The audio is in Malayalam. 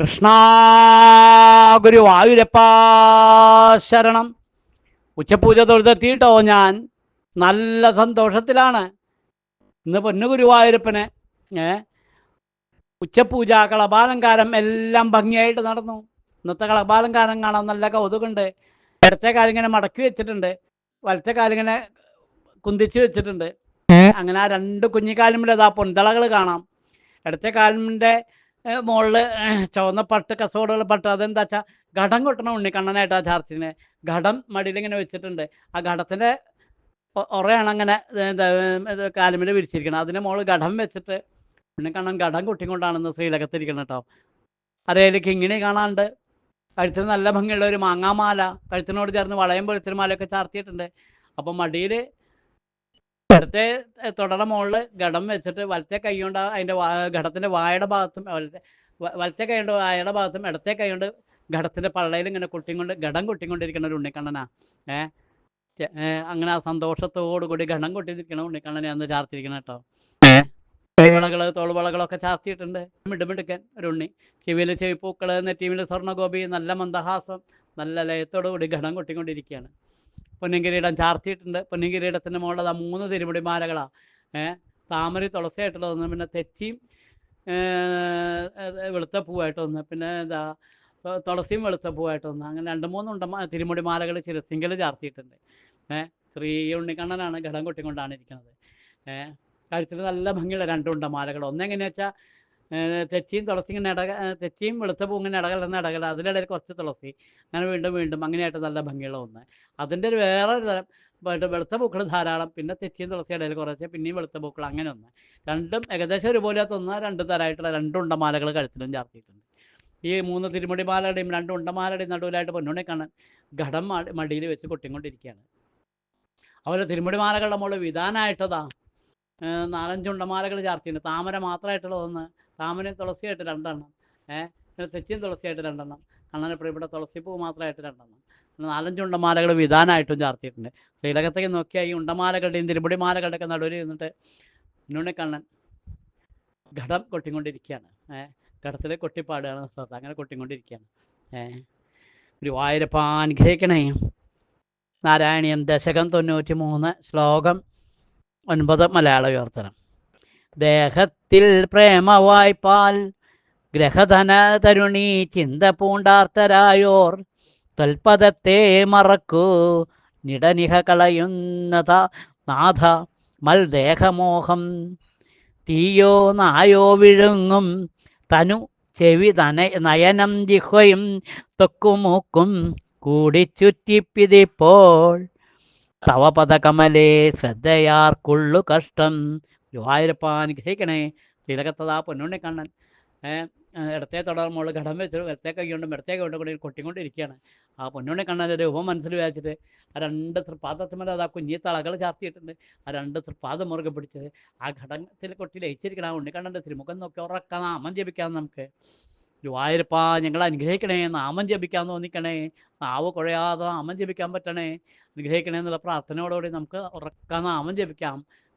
കൃഷ്ണ ഗുരുവായൂരപ്പ ശരണം. ഉച്ചപൂജ തൊഴുതെത്തിയിട്ടോ ഞാൻ. നല്ല സന്തോഷത്തിലാണ്. ഇന്ന് പൊന്നു ഗുരുവായൂരപ്പനെ ഏ? ഉച്ചപൂജ കളഭാലങ്കാരം എല്ലാം ഭംഗിയായിട്ട് നടന്നു. ഇന്നത്തെ കളഭാലങ്കാരം കാണാൻ നല്ല കൗതുകമുണ്ട്. ഇടത്തെ കാലിങ്ങനെ മടക്കി വെച്ചിട്ടുണ്ട്. വലത്തെ കാലിങ്ങനെ കുന്തിച്ച് വെച്ചിട്ടുണ്ട്. അങ്ങനെ ആ രണ്ട് കുഞ്ഞിക്കാലുമ്പിൽ ഇതാ പൊന്തളകൾ കാണാം. ഇടത്തെ കാലിന്റെ മുകളിൽ ചുവന്ന പട്ട് കസോടുള്ള പട്ട് അതെന്താ വെച്ചാൽ ഘടം കൊട്ടണം ഉണ്ണിക്കണ്ണനായിട്ട് ആ ചാർച്ചിന് ഘടം മടിയിലിങ്ങനെ വെച്ചിട്ടുണ്ട്. ആ ഘടത്തിന്റെ ഉറയാണ് അങ്ങനെ കാലുമിൽ വിരിച്ചിരിക്കുന്നത് അതിന് മുകളിൽ ഘടം വെച്ചിട്ട് ഉണ്ണിക്കണ്ണൻ ഘടം കൊട്ടിക്കൊണ്ടാണെന്ന് ശ്രീലകത്തിരിക്കണം കേട്ടോ അരയിൽ കിങ്ങിണി കാണാണ്ട് കഴുത്തിന് നല്ല ഭംഗിയുള്ള ഒരു മാങ്ങാമാല കഴുത്തിനോട് ചേർന്ന് വളയം പൊളിച്ചൊരു മാലയൊക്കെ ചാർത്തിയിട്ടുണ്ട്. അപ്പം മടിയിൽ ഇടത്തെ തുടയുടെ മുകളിൽ ഘടം വെച്ചിട്ട് വലത്തെ കൈ കൊണ്ട് അതിന്റെ ഘടത്തിന്റെ വായുടെ ഭാഗത്തും വലത്തെ വലത്തെ കൈ കൊണ്ട് വായുടെ ഭാഗത്തും ഇടത്തെ കൈ കൊണ്ട് ഘടത്തിന്റെ പള്ളയിൽ ഇങ്ങനെ കുട്ടിയും ഘടം കൊട്ടിക്കൊണ്ടിരിക്കുന്ന ഒരു ഉണ്ണിക്കണ്ണനാ. ഏഹ് അങ്ങനെ ആ സന്തോഷത്തോടുകൂടി ഘടം കൊട്ടിയിരിക്കണ ഉണ്ണിക്കണ്ണനെ അന്ന് ചാർത്തിരിക്കണം കേട്ടോ. കൈവളകൾ തോൾവളകളൊക്കെ ചാർത്തിയിട്ടുണ്ട്. മിടുമിടുക്കൻ ഒരു ഉണ്ണി. ചെവിയിൽ ചെവിപ്പൂക്കൾ നെറ്റിയിലെ സ്വർണഗോപി നല്ല മന്ദഹാസം നല്ല ലയത്തോടു കൂടി ഘടം കൊട്ടിക്കൊണ്ടിരിക്കുകയാണ്. പൊന്നിൻകിരീടം ചാർത്തിയിട്ടുണ്ട്. പൊന്നിൻകിരീടത്തിന്റെ മുകളിൽ ആ മൂന്ന് തിരുമുടി മാലകളാണ് ഏഹ് താമര തുളസിയായിട്ടുള്ള പിന്നെ തെച്ചിയും വെളുത്ത പൂവായിട്ട് ഒന്ന് പിന്നെ എന്താ തുളസിയും വെളുത്ത പൂവായിട്ട് ഒന്ന്. അങ്ങനെ രണ്ട് മൂന്നുണ്ട തിരുമുടി മാലകൾ ചിരസിങ്കൽ ചാർത്തിയിട്ടുണ്ട്. ഏഹ് ശ്രീ ഉണ്ണിക്കണ്ണനാണ് ഘടം കൊട്ടിക്കൊണ്ടാണ് ഇരിക്കുന്നത്. ഏഹ് കഴുത്തിൽ നല്ല ഭംഗിയുള്ള രണ്ടുണ്ട മാലകൾ. ഒന്നെങ്ങനെയാ വെച്ചാൽ തെച്ചിയും തുളസി ഇങ്ങനെ ഇടക തെച്ചിയും വെളുത്ത പൂ ഇങ്ങനെ ഇടകലർന്ന് ഇടകല അതിലിടയിൽ കുറച്ച് തുളസി. അങ്ങനെ വീണ്ടും വീണ്ടും അങ്ങനെയായിട്ട് നല്ല ഭംഗിയുള്ള ഒന്ന്. അതിന്റെ ഒരു വേറെ ഒരു തരം വെളുത്ത പൂക്കൾ ധാരാളം പിന്നെ തെച്ചിയും തുളസി ഇടയിൽ കുറച്ച് പിന്നെയും വെളുത്ത പൂക്കൾ അങ്ങനെ ഒന്ന്. രണ്ടും ഏകദേശം ഒരുപോലെ ഒന്ന് രണ്ട് തരമായിട്ടുള്ള രണ്ട് ഉണ്ടമാലകൾ കഴുത്തിലും ചാർത്തിയിട്ടുണ്ട്. ഈ മൂന്ന് തിരുമുടി മാലയുടെയും രണ്ട് ഉണ്ടമാലയുടെയും നടുവിലായിട്ട് പൊന്നുണി കാണാൻ ഘടം മടി- മടിയിൽ വെച്ച് കൊട്ടിക്കൊണ്ടിരിക്കുകയാണ്. അതുപോലെ തിരുമുടി മാലകളുടെ മുകളിൽ വിധാനമായിട്ടതാ നാലഞ്ചുണ്ടമാലകൾ ചാർത്തിയിട്ടുണ്ട്. താമര മാത്രമായിട്ടുള്ള താമരയും തുളസിയായിട്ട് രണ്ടെണ്ണം. ഏഹ് പിന്നെ തെച്ചിയും തുളസിയായിട്ട് രണ്ടെണ്ണം. കണ്ണനെ പ്രിയപ്പെട്ട തുളസിപ്പൂ മാത്രമായിട്ട് രണ്ടെണ്ണം. നാലഞ്ച് ഉണ്ടമാലകൾ വിധാനമായിട്ടും ചാർത്തിയിട്ടുണ്ട്. ശ്രീലകത്തേക്ക് നോക്കിയാൽ ഈ ഉണ്ടമാലകളുടെയും തിരുമുടി മാലകളുടെ ഒക്കെ നടുവിൽ ഇരുന്നിട്ട് കണ്ണൻ ഘടം കൊട്ടിക്കൊണ്ടിരിക്കുകയാണ്. ഏഹ് ഘടത്തിൽ കൊട്ടിപ്പാടുകയാണ് സ്ഥലത്ത് അങ്ങനെ കൊട്ടിക്കൊണ്ടിരിക്കുകയാണ്. ഏഹ് ഗുരുവായൂരപ്പ അനുഗ്രഹിക്കണേ നാരായണീയം ദശകം തൊണ്ണൂറ്റി മൂന്ന് ശ്ലോകം ഒൻപത് മലയാള വിവർത്തനം ദേഹത്തിൽ പ്രേമവായ്പാൽ ഗ്രഹധന തരുണി ചിന്ത പൂണ്ടാർത്തരായോർ തൽപദത്തെ മറക്കൂ. നിടനിഹ കളയുന്നത നാഥ മൽദേഹമോഹം. തീയോ നായോ വിഴുങ്ങും തനു ചെവി തന നയനം ജിഹ്വയും തൊക്കുമൂക്കും കൂടിച്ചുറ്റിപ്പിതിപ്പോൾ ചുറ്റിപ്പിതിപ്പോൾ തവപദകമലേ ശ്രദ്ധയാർക്കുള്ളു കഷ്ടം ഗുരുവായൂരപ്പ അനുഗ്രഹിക്കണേ തിലകത്തതാ പൊന്നുണ്ണി കണ്ണൻ. ഇടത്തെ തുടർ മുകളിൽ ഘടം വെച്ച്. ഇടത്തെ കൈ കൊണ്ടും ഇടത്തെ കൈ കൊണ്ടും കൂടി കൊട്ടിക്കൊണ്ടിരിക്കുകയാണ്. ആ പൊന്നുണ്ണി കണ്ണന്റെ രൂപം മനസ്സിൽ വിചാരിച്ചിട്ട് ആ രണ്ട് തൃപ്പാദത്തിന്മേൽ അത് ആ കുഞ്ഞി തളകൾ ചാർത്തിയിട്ടുണ്ട്. ആ രണ്ട് തൃപ്പാദം മുറുകെ പിടിച്ച് ആ ഘടത്തിൽ കൊട്ടി ലയിച്ചിരിക്കണം ആ ഉണ്ണിക്കണ്ണന്റെ തിരുമുഖം നോക്കി ഉറക്ക നാമം ജപിക്കാം നമുക്ക്. ഗുരുവായൂരപ്പ ഞങ്ങൾ അനുഗ്രഹിക്കണേ നാമം ജപിക്കാൻ തോന്നിക്കണേ. നാവ് കുഴയാതെ നാമം ജപിക്കാൻ പറ്റണേ. അനുഗ്രഹിക്കണേ എന്നുള്ള പ്രാർത്ഥനയോടുകൂടി നമുക്ക് ഉറക്ക നാമം ജപിക്കാം.